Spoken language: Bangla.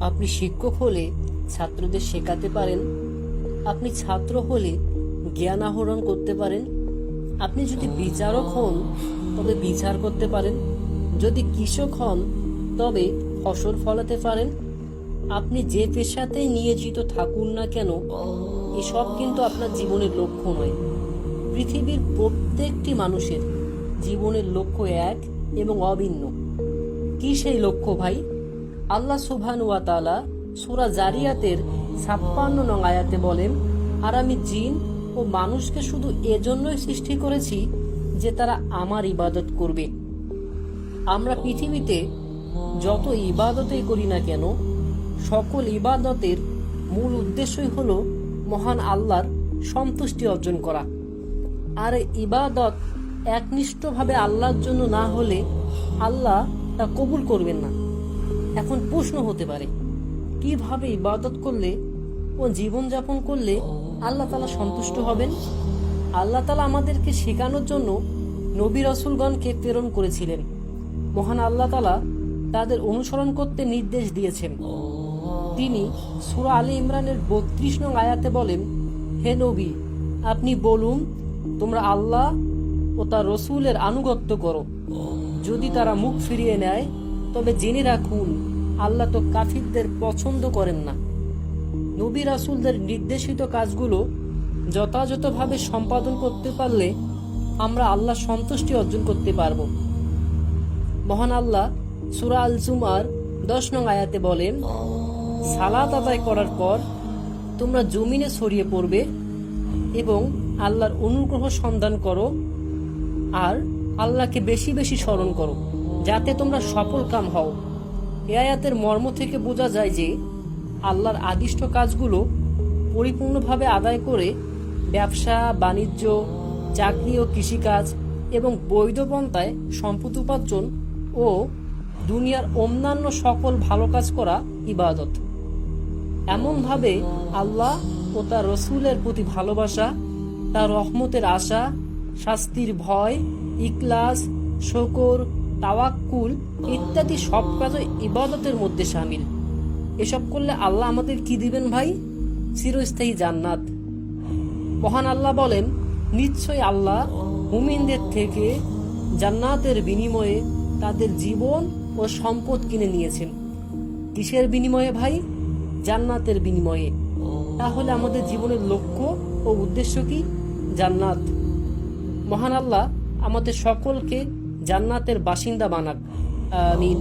আপনি শিক্ষক হলে ছাত্রদের শেখাতে পারেন। আপনি ছাত্র হলে জ্ঞান আহরণ করতে পারেন। আপনি যদি বিচারক হন, তবে বিচার করতে পারেন। যদি কৃষক হন, তবে ফসল ফলাতে পারেন। আপনি যে পেশাতেই নিয়োজিত থাকুন না কেন, এসব কিন্তু আপনার জীবনের লক্ষ্য নয়। পৃথিবীর প্রত্যেকটি মানুষের জীবনের লক্ষ্য এক এবং অভিন্ন। কি সেই লক্ষ্য ভাই? আল্লাহ সুবহান ওয়া তাআলা সূরা জারিয়াতের ছাপ্পান্ন নং আয়াতে বলেন, আর আমি জিন ও মানুষকে শুধু এজন্যই সৃষ্টি করেছি যে তারা আমার ইবাদত করবে। আমরা পৃথিবীতে যত ইবাদতেই করি না কেন, সকল ইবাদতের মূল উদ্দেশ্যই হলো মহান আল্লাহর সন্তুষ্টি অর্জন করা। আর ইবাদত একনিষ্ঠভাবে আল্লাহর জন্য না হলে আল্লাহ তা কবুল করবেন না। এখন প্রশ্ন হতে পারে, কীভাবে ইবাদত করলে ও জীবনযাপন করলে আল্লাহ তালা সন্তুষ্ট হবেন? আল্লাহ তালা আমাদেরকে শেখানোর জন্য নবী রসুলগণকে প্রেরণ করেছিলেন। মহান আল্লাহ তালা তাদের অনুসরণ করতে নির্দেশ দিয়েছেন। তিনি সুরা আলী ইমরানের বত্রিশ নং আয়াতে বলেন, হে নবী, আপনি বলুন, তোমরা আল্লাহ ও তার রসুলের আনুগত্য করো। যদি তারা মুখ ফিরিয়ে নেয় তবে জেনে রাখুন, আল্লাহ তো কাফিরদের পছন্দ করেন না। নবী রাসুলদের নির্দেশিত কাজগুলো যথাযথভাবে সম্পাদন করতে পারলে আমরা আল্লাহ সন্তুষ্টি অর্জন করতে পারব। মহান আল্লাহ সুরা আল জুমার দশ নং আয়াতে বলেন, সালাত আদায় করার পর তোমরা জমিনে ছড়িয়ে পড়বে এবং আল্লাহর অনুগ্রহ সন্ধান করো আর আল্লাহকে বেশি বেশি স্মরণ করো। যাতে তোমরা সফল কাম হও। এ আয়াতের মর্ম থেকে বোঝা যায় যে আল্লাহর আদিষ্ট কাজগুলো পরিপূর্ণভাবে আদায় করে ব্যবসা, বাণিজ্য, চাকরি ও কৃষিকাজ এবং বৈধ পন্থায় সম্পদ উপার্জন ও দুনিয়ার অন্যান্য সকল ভালো কাজ করা ইবাদত। এমনভাবে আল্লাহ ও তার রসুলের প্রতি ভালোবাসা, তার রহমতের আশা, শাস্তির ভয় ইকলাস শকর তাওয়াক্কুল, ইত্যাদি সব কাজই ইবাদতের মধ্যে সামিল। এসব করলে আল্লাহ আমাদের কি দিবেন ভাই? চিরস্থায়ী জান্নাত। মহান আল্লাহ বলেন নিশ্চয় আল্লাহ মুমিনদের থেকে জান্নাতের বিনিময়ে তাদের জীবন ও সম্পদ কিনে নিয়েছেন। কিসের বিনিময়ে ভাই? জান্নাতের বিনিময়ে। তাহলে আমাদের জীবনের লক্ষ্য ও উদ্দেশ্য কি? জান্নাত। মহান আল্লাহ আমাদের সকলকে জান্নাতের বাসিন্দা বানাক আমিন।